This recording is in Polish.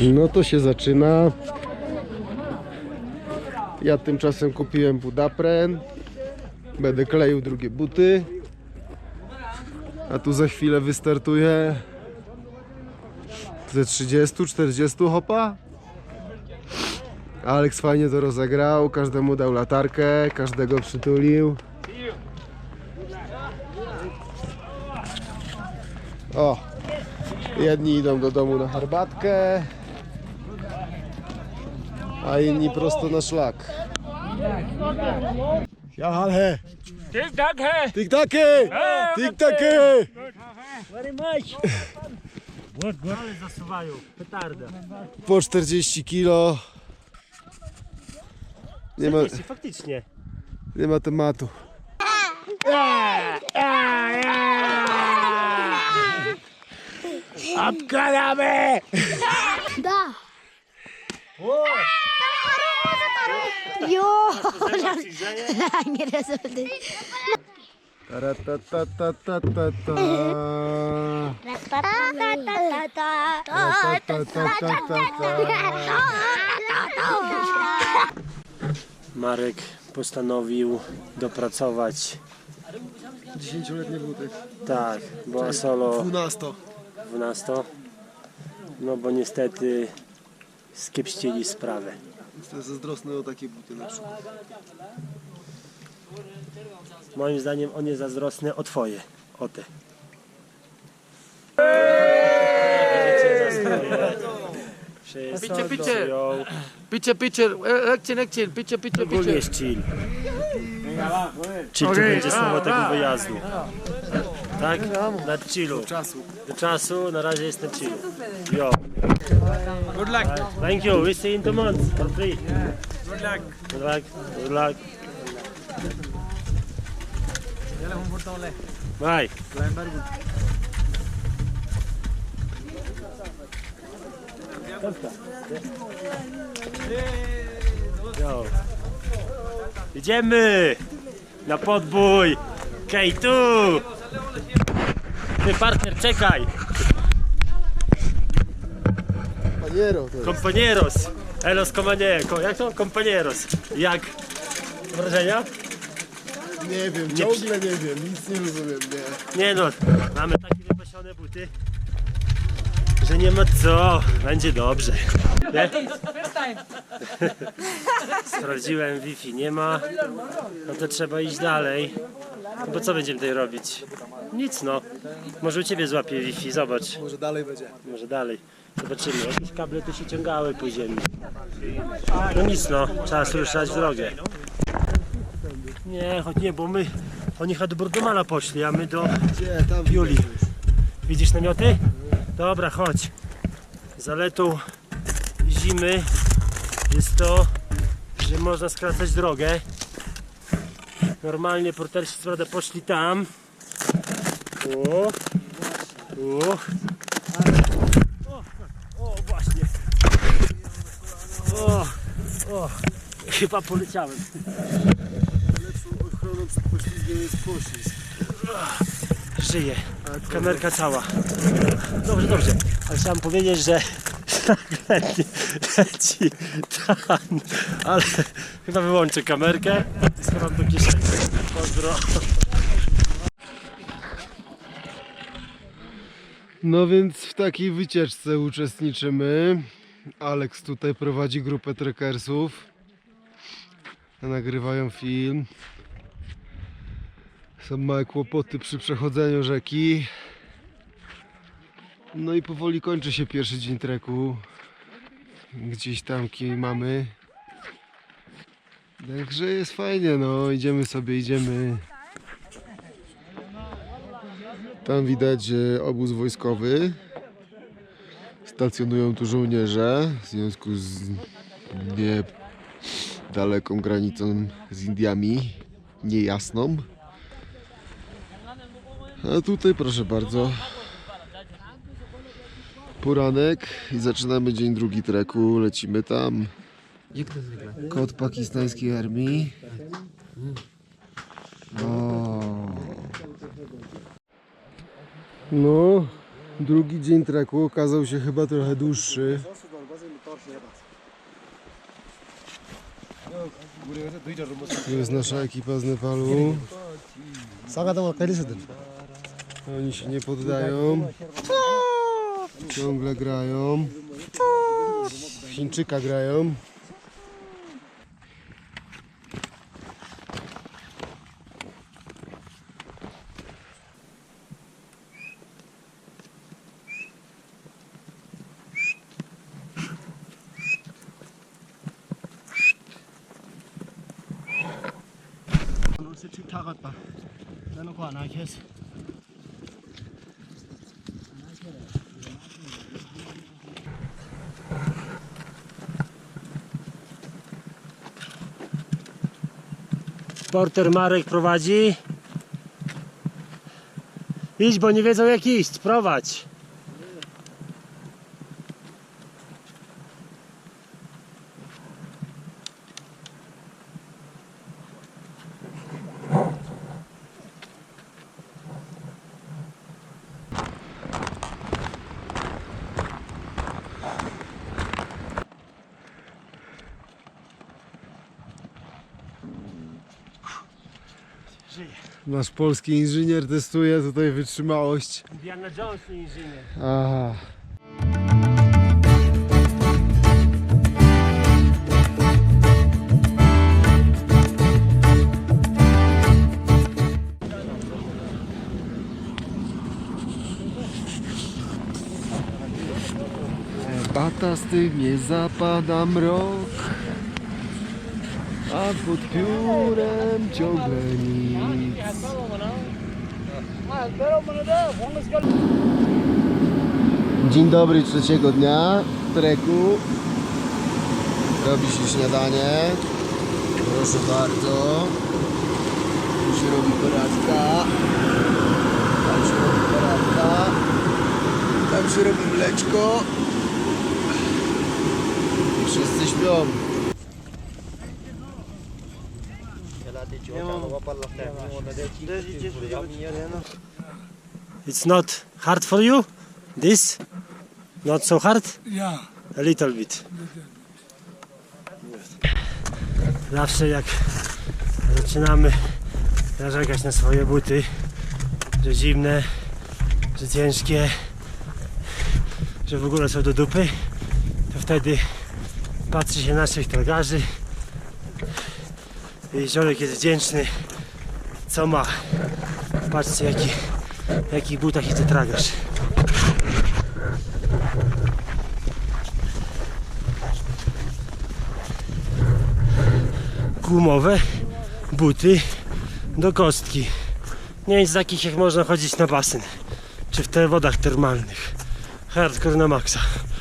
No to się zaczyna. Ja tymczasem kupiłem Budapren. Będę kleił drugie buty. A tu za chwilę wystartuje ze 30-40 hopa. Alex fajnie to rozegrał, każdemu dał latarkę, każdego przytulił. O, jedni idą do domu na herbatkę, a inni prosto na szlak. Ja, ale, Tik tak है tik-takie, tik-takie. very much Good, good. Ale zasuwają, petarda. Po 40 kilo. Nie ma, Faktycznie, faktycznie. nie ma tematu. Obkładamy! Да. Joo, Längeresolti. Marek postanowił dopracować 10-letnie buty. Tak, bo solo 12. 12. No bo niestety skiepścili sprawę. Jestem zazdrosny o takie buty na przykład. Moim zdaniem on jest zazdrosny o twoje. O te. Picie, picie. Picture, uh, action, action, picture, Ogólnie picture. jest chill. Chill to będzie słowo tego wyjazdu. Tak? Na chillu. Czasu. Do czasu, na razie jestem chill. Yo. Good luck. Thank you. We see in two months for free. Good luck. Good luck. Good luck. Bye. Yo. Idziemy na podbój. Okej, tu. Ty partner, czekaj. Compañeros. Elos compañeros. Jak to? Compañeros. Jak? Wrażenia? Nie wiem, ciągle nie wiem, nic nie rozumiem, nie. Nie no, mamy takie wypasione buty, że nie ma co. Będzie dobrze. Nie? Sprawdziłem Wi-Fi, nie ma. No to trzeba iść dalej. No bo co będziemy tutaj robić? Nic no. Może u Ciebie złapie Wi-Fi, zobacz. Może dalej będzie. Może dalej. Zobaczymy. Jakieś kable tu się ciągały po ziemi. No nic no, czas ruszać w drogę. Nie, choć nie, bo my, oni do Bordomala poszli, a my do Julii. Widzisz namioty? Dobra, chodź. Zaletą zimy jest to, że można skracać drogę. Normalnie portersi co poszli tam. O, o. O, o, właśnie. O, o. Chyba poleciałem. Lepszą ochroną przed poślizgiem jest poślizg. Żyje. Kamerka cała. Dobrze, dobrze. Ale chciałem powiedzieć, że leci, leci tam, ale chyba wyłączę kamerkę i schowam do kieszeni. Pozdro. No więc w takiej wycieczce uczestniczymy. Alex tutaj prowadzi grupę trekkersów. Nagrywają film. Są małe kłopoty przy przechodzeniu rzeki. No i powoli kończy się pierwszy dzień treku. Gdzieś tam kij mamy. Także jest fajnie, no idziemy sobie, idziemy. Tam widać obóz wojskowy. Stacjonują tu żołnierze w związku z niedaleką granicą z Indiami, niejasną. A tutaj proszę bardzo. Poranek i zaczynamy dzień drugi treku. Lecimy tam. Kod pakistańskiej armii. O. No, drugi dzień treku okazał się chyba trochę dłuższy. To jest nasza ekipa z Nepalu. Oni się nie poddają. Ciągle grają. Chińczyka grają. Porter Marek prowadzi. Idź, bo nie wiedzą jak iść. Prowadź. Nasz polski inżynier testuje tutaj wytrzymałość. Diana Jones, inżynier. Aha. Bata z tych nie zapada mrok, a pod piórem ciągle nic. Dzień dobry trzeciego dnia treku. Robi się śniadanie. Proszę bardzo. Tu się robi poradka. Tam się robi poradka. Tam się robi mleczko. Wszyscy śpią. It's not hard for you? This? Not so hard? Yeah. A little bit. Zawsze jak zaczynamy narzekać na swoje buty, że zimne, że ciężkie, że w ogóle są do dupy, to wtedy patrzy się naszych tragarzy i ziomek jest wdzięczny, co ma. Patrzcie jaki, w jakich butach idzie tragarz. gumowe buty do kostki. Nie jest takich jak można chodzić na basen, czy w te wodach termalnych. Hardcore na maksa.